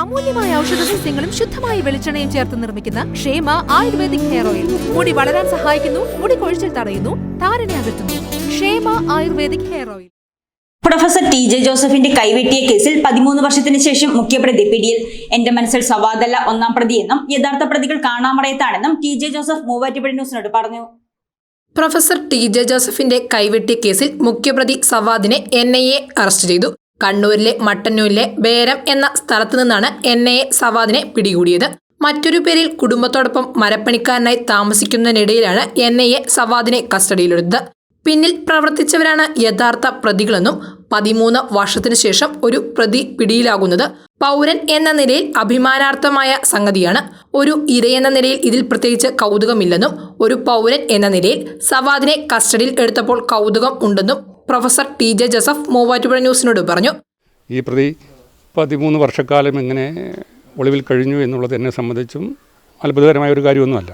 അമൂല്യമായ ഔഷധ സസ്യങ്ങളും ശുദ്ധമായ വെളിച്ചെണ്ണയും ചേർത്ത് നിർമ്മിക്കുന്ന ക്ഷേമ ആയുർവേദിക് ഹെയർ ഓയിൽ. മുടി വളരാൻ സഹായിക്കുന്നു മുടി കൊഴിച്ചിൽ തടയുന്നു താരനെ അകറ്റുന്നു. Kshema ayurvedic hair oil. Professor T J ജോസഫിന്റെ കൈവെട്ടിയ കേസിൽ പതിമൂന്ന് വർഷത്തിന് ശേഷം മുഖ്യപ്രതി പിടിയിൽ എന്റെ മനസ്സിൽ സവാദല്ല ഒന്നാം പ്രതിയെന്നും യഥാർത്ഥ പ്രതികൾ കാണാമറയത്താണെന്നും ടി ജെ ജോസഫ് മൂവാറ്റുപുഴ ന്യൂസിനോട് പറഞ്ഞു. പ്രൊഫസർ ടി ജെ ജോസഫിന്റെ കൈവെട്ടിയ കേസിൽ മുഖ്യപ്രതി സവാദിനെ എൻ ഐ എ അറസ്റ്റ് ചെയ്തു. കണ്ണൂരിലെ മട്ടന്നൂരിലെ ബേരം എന്ന സ്ഥലത്തു നിന്നാണ് എൻ ഐ എ സവാദിനെ പിടികൂടിയത്. മറ്റൊരു പേരിൽ കുടുംബത്തോടൊപ്പം മരപ്പണിക്കാരനായി താമസിക്കുന്നതിനിടയിലാണ് എൻ ഐ എ സവാദിനെ കസ്റ്റഡിയിലെടുത്തത്. പിന്നിൽ പ്രവർത്തിച്ചവരാണ് യഥാർത്ഥ പ്രതികളെന്നും പതിമൂന്ന് വർഷത്തിനു ശേഷം ഒരു പ്രതി പിടിയിലാകുന്നത് പൗരൻ എന്ന നിലയിൽ അഭിമാനാർത്ഥമായ സംഗതിയാണ്. ഒരു ഇരയെന്ന നിലയിൽ ഇതിൽ പ്രത്യേകിച്ച് കൗതുകമില്ലെന്നും ഒരു പൗരൻ എന്ന നിലയിൽ സവാദിനെ കസ്റ്റഡിയിൽ എടുത്തപ്പോൾ കൗതുകം ഉണ്ടെന്നും professor T J Joseph Muvattupuzha ന്യൂസിനോട് പറഞ്ഞു. ഈ പ്രതി പതിമൂന്ന് വർഷക്കാലം ഇങ്ങനെ ഒളിവിൽ കഴിഞ്ഞു എന്നുള്ളത് എന്നെ സംബന്ധിച്ചും അത്ഭുതകരമായ ഒരു കാര്യമൊന്നുമല്ല.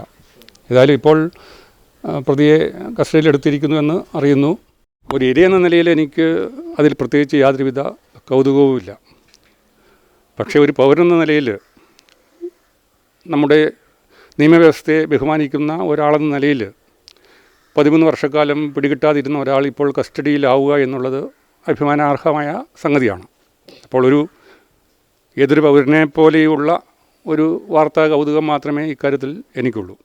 ഏതായാലും ഇപ്പോൾ പ്രതിയെ കസ്റ്റഡിയിൽ എടുത്തിരിക്കുന്നു എന്ന് അറിയുന്നു. ഒരു ഇര എന്ന നിലയിൽ എനിക്ക് അതിൽ പ്രത്യേകിച്ച് യാതൊരുവിധ കൗതുകവുമില്ല പക്ഷേ ഒരു പൗരെന്ന നിലയിൽ നമ്മുടെ നിയമവ്യവസ്ഥയെ ബഹുമാനിക്കുന്ന ഒരാളെന്ന നിലയിൽ പതിമൂന്ന് വർഷക്കാലം പിടികിട്ടാതിരുന്ന ഒരാൾ ഇപ്പോൾ കസ്റ്റഡിയിലാവുക എന്നുള്ളത് അഭിമാനാർഹമായ സംഗതിയാണ്. അപ്പോൾ ഒരു ഏതൊരു പൗരനെ പോലെയുള്ള ഒരു വാർത്താ കൗതുകം മാത്രമേ ഇക്കാര്യത്തിൽ എനിക്കുള്ളൂ.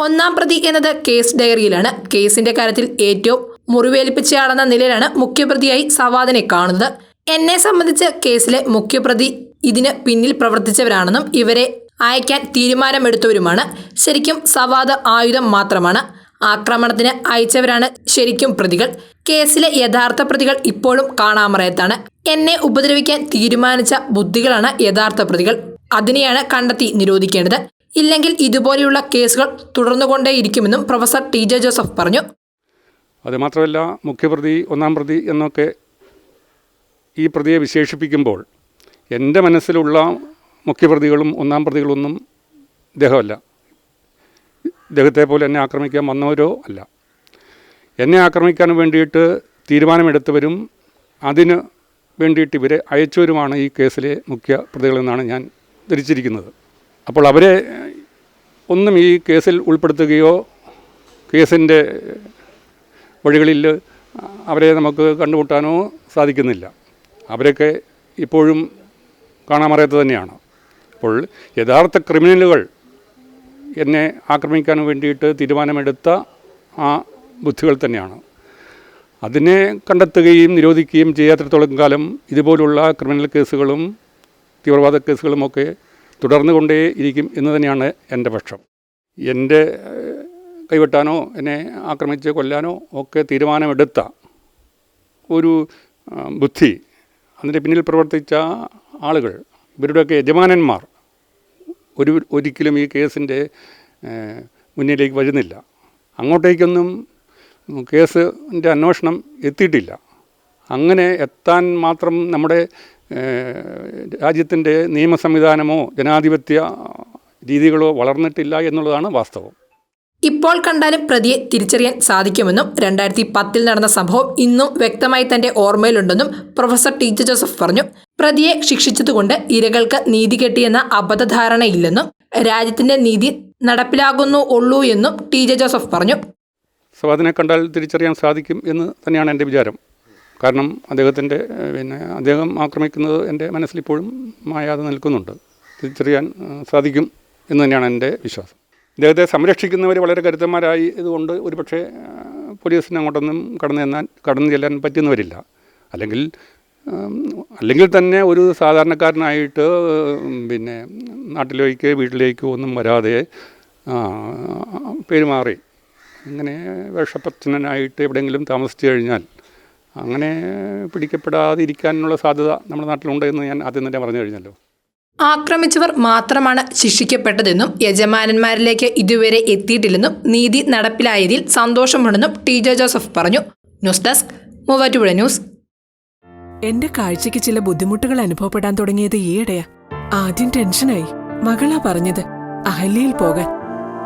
ഒന്നാം പ്രതി എന്നത് കേസ് ഡയറിയിലാണ്. കേസിന്റെ കാര്യത്തിൽ ഏറ്റവും മുറിവേൽപ്പിച്ചയാളെന്ന നിലയിലാണ് മുഖ്യപ്രതിയായി സവാദിനെ കാണുന്നത്. എന്നെ സംബന്ധിച്ച് കേസിലെ മുഖ്യപ്രതി ഇതിന് പിന്നിൽ പ്രവർത്തിച്ചവരാണെന്നും ഇവരെ അയക്കാൻ തീരുമാനമെടുത്തവരുമാണ്. ശരിക്കും സവാദ് ആയുധം മാത്രമാണ്. ആക്രമണത്തിന് അയച്ചവരാണ് ശരിക്കും പ്രതികൾ. കേസിലെ യഥാർത്ഥ പ്രതികൾ ഇപ്പോഴും കാണാമറയത്താണ്. എന്നെ ഉപദ്രവിക്കാൻ തീരുമാനിച്ച ബുദ്ധികളാണ് യഥാർത്ഥ പ്രതികൾ. അതിനെയാണ് കണ്ടെത്തി നിരോധിക്കേണ്ടത്. ഇല്ലെങ്കിൽ ഇതുപോലെയുള്ള കേസുകൾ തുടർന്നുകൊണ്ടേയിരിക്കുമെന്നും പ്രൊഫസർ ടി ജെ ജോസഫ് പറഞ്ഞു. അത് മാത്രമല്ല മുഖ്യപ്രതി ഒന്നാം പ്രതി എന്നൊക്കെ ഈ പ്രതിയെ വിശേഷിപ്പിക്കുമ്പോൾ എന്റെ മനസ്സിലുള്ള മുഖ്യപ്രതികളും ഒന്നാം പ്രതികളൊന്നും ഇദ്ദേഹമല്ല. ഇദ്ദേഹത്തെ പോലെ എന്നെ ആക്രമിക്കാൻ വന്നവരോ അല്ല. എന്നെ ആക്രമിക്കാൻ വേണ്ടിയിട്ട് തീരുമാനമെടുത്തവരും അതിന് വേണ്ടിയിട്ട് ഇവരെ അയച്ചവരുമാണ് ഈ കേസിലെ മുഖ്യ പ്രതികളെന്നാണ് ഞാൻ ധരിച്ചിരിക്കുന്നത്. അപ്പോൾ അവരെ ഒന്നും ഈ കേസിൽ ഉൾപ്പെടുത്തുകയോ കേസിന്റെ വഴികളിൽ അവരെ നമുക്ക് കണ്ടുമുട്ടാനോ സാധിക്കുന്നില്ല. അവരൊക്കെ ഇപ്പോഴും കാണാമറിയാത്തത് തന്നെയാണ്. അപ്പോൾ യഥാർത്ഥ ക്രിമിനലുകൾ എന്നെ ആക്രമിക്കാൻ വേണ്ടിയിട്ട് തീരുമാനമെടുത്ത ആ ബുദ്ധികൾ തന്നെയാണ്. അതിനെ കണ്ടെത്തുകയും നിരോധിക്കുകയും ചെയ്യാത്തിടത്തോളം കാലം ഇതുപോലുള്ള ക്രിമിനൽ കേസുകളും തീവ്രവാദ കേസുകളുമൊക്കെ തുടർന്നുകൊണ്ടേ ഇരിക്കും എന്ന് തന്നെയാണ് എന്റെ പക്ഷം. എന്റെ കൈവെട്ടാനോ എന്നെ ആക്രമിച്ച് കൊല്ലാനോ ഒക്കെ തീരുമാനമെടുത്ത ഒരു ബുദ്ധി അതിന്റെ പിന്നിൽ പ്രവർത്തിച്ച ആളുകൾ ഇവരുടെയൊക്കെ യജമാനന്മാർ ഒരു ഒരിക്കലും ഈ കേസിന്റെ മുന്നിലേക്ക് വരുന്നില്ല. അങ്ങോട്ടേക്കൊന്നും കേസിന്റെ അന്വേഷണം എത്തിയിട്ടില്ല. അങ്ങനെ എത്താൻ മാത്രം നമ്മുടെ രാജ്യത്തിന്റെ നിയമ സംവിധാനമോ ജനാധിപത്യ രീതികളോ വളർന്നിട്ടില്ല എന്നുള്ളതാണ് വാസ്തവം. ഇപ്പോൾ കണ്ടാലും പ്രതിയെ തിരിച്ചറിയാൻ സാധിക്കുമെന്നും രണ്ടായിരത്തി പത്തിൽ നടന്ന സംഭവം ഇന്നും വ്യക്തമായി തന്റെ ഓർമ്മയിലുണ്ടെന്നും പ്രൊഫസർ ടി ജെ ജോസഫ് പറഞ്ഞു. പ്രതിയെ ശിക്ഷിച്ചതുകൊണ്ട് ഇരകൾക്ക് നീതി കെട്ടിയെന്ന അബദ്ധധാരണയില്ലെന്നും രാജ്യത്തിന്റെ നീതി നടപ്പിലാകുന്നു ഉള്ളൂ എന്നും ടി ജെ ജോസഫ് പറഞ്ഞു. സവാദിനെ കണ്ടാൽ തിരിച്ചറിയാൻ സാധിക്കും എന്ന് തന്നെയാണ് എന്റെ വിചാരം. കാരണം അദ്ദേഹത്തിന്റെ പിന്നെ അദ്ദേഹം ആക്രമിക്കുന്നത് എന്റെ മനസ്സിലിപ്പോഴും മായാതെ നിൽക്കുന്നുണ്ട്. തിരിച്ചറിയാൻ സാധിക്കും എന്ന് തന്നെയാണ് എന്റെ വിശ്വാസം. ഇദ്ദേഹത്തെ സംരക്ഷിക്കുന്നവർ വളരെ കരുത്തന്മാരായി ഇതുകൊണ്ട് ഒരുപക്ഷെ പക്ഷേ പോലീസിന് അങ്ങോട്ടൊന്നും കടന്നു ചെന്നാൽ കടന്നു ചെല്ലാൻ പറ്റുന്നവരില്ല. അല്ലെങ്കിൽ അല്ലെങ്കിൽ തന്നെ ഒരു സാധാരണക്കാരനായിട്ട് പിന്നെ നാട്ടിലേക്ക് വീട്ടിലേക്കോ ഒന്നും വരാതെ പെരുമാറി. ഇങ്ങനെ വേഷപ്രച്ഛനായിട്ട് എവിടെയെങ്കിലും താമസിച്ചു കഴിഞ്ഞാൽ അങ്ങനെ പിടിക്കപ്പെടാതിരിക്കാനുള്ള സാധ്യത നമ്മുടെ നാട്ടിലുണ്ട് എന്ന് ഞാൻ ആദ്യം തന്നെ പറഞ്ഞു കഴിഞ്ഞല്ലോ. ആക്രമിച്ചവർ മാത്രമാണ് ശിക്ഷിക്കപ്പെട്ടതെന്നും യജമാനന്മാരിലേക്ക് ഇതുവരെ എത്തിയിട്ടില്ലെന്നും നീതി നടപ്പിലായതിൽ സന്തോഷമുണ്ടെന്നും ടി ജെ ജോസഫ് പറഞ്ഞു. News desk Muvattupuzha news. എന്റെ കാഴ്ചയ്ക്ക് ചില ബുദ്ധിമുട്ടുകൾ അനുഭവപ്പെടാൻ തുടങ്ങിയത് ഈയിടെയാ. ആദ്യം ടെൻഷനായി. മകളാ പറഞ്ഞത് അഹല്യയിൽ പോകാൻ.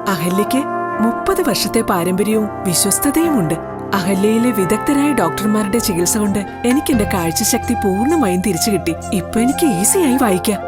അഹല്യയ്ക്ക് മുപ്പത് വർഷത്തെ പാരമ്പര്യവും വിശ്വസ്തതയുമുണ്ട്. അഹല്യയിലെ വിദഗ്ധരായ ഡോക്ടർമാരുടെ ചികിത്സ കൊണ്ട് എനിക്ക് എന്റെ കാഴ്ചശക്തി പൂർണമായും തിരിച്ചു കിട്ടി ഇപ്പൊ എനിക്ക് ഈസിയായി വായിക്കാം.